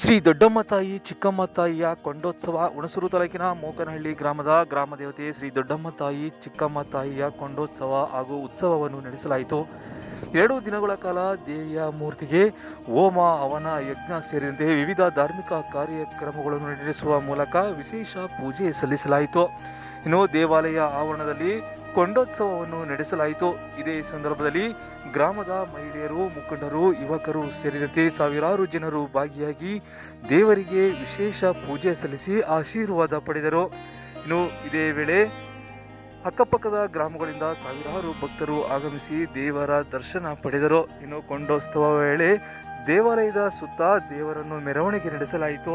ಶ್ರೀ ದೊಡ್ಡಮ್ಮ ತಾಯಿ, ಚಿಕ್ಕಮ್ಮ ತಾಯಿಯ ಕೊಂಡೋತ್ಸವ ಹುಣಸೂರು ತಾಲೂಕಿನ ಮೋಕನಹಳ್ಳಿ ಗ್ರಾಮದ ಗ್ರಾಮ ದೇವತೆ ಶ್ರೀ ದೊಡ್ಡಮ್ಮ ತಾಯಿ, ಚಿಕ್ಕಮ್ಮ ತಾಯಿಯ ಕೊಂಡೋತ್ಸವ ಹಾಗೂ ಉತ್ಸವವನ್ನು ನಡೆಸಲಾಯಿತು. ಎರಡು ದಿನಗಳ ಕಾಲ ದೇವಿಯ ಮೂರ್ತಿಗೆ ಹೋಮ, ಹವನ, ಯಜ್ಞ ಸೇರಿದಂತೆ ವಿವಿಧ ಧಾರ್ಮಿಕ ಕಾರ್ಯಕ್ರಮಗಳನ್ನು ನಡೆಸುವ ಮೂಲಕ ವಿಶೇಷ ಪೂಜೆ ಸಲ್ಲಿಸಲಾಯಿತು. ಇನ್ನು ದೇವಾಲಯ ಆವರಣದಲ್ಲಿ ಕೊಂಡೋತ್ಸವವನ್ನು ನಡೆಸಲಾಯಿತು. ಇದೇ ಸಂದರ್ಭದಲ್ಲಿ ಗ್ರಾಮದ ಮಹಿಳೆಯರು, ಮುಖಂಡರು, ಯುವಕರು ಸೇರಿದಂತೆ ಸಾವಿರಾರು ಜನರು ಭಾಗಿಯಾಗಿ ದೇವರಿಗೆ ವಿಶೇಷ ಪೂಜೆ ಸಲ್ಲಿಸಿ ಆಶೀರ್ವಾದ ಪಡೆದರು. ಇನ್ನು ಇದೇ ವೇಳೆ ಅಕ್ಕಪಕ್ಕದ ಗ್ರಾಮಗಳಿಂದ ಸಾವಿರಾರು ಭಕ್ತರು ಆಗಮಿಸಿ ದೇವರ ದರ್ಶನ ಪಡೆದರು. ಇನ್ನು ಕೊಂಡೋತ್ಸವ ವೇಳೆ ದೇವಾಲಯದ ಸುತ್ತ ದೇವರನ್ನು ಮೆರವಣಿಗೆ ನಡೆಸಲಾಯಿತು.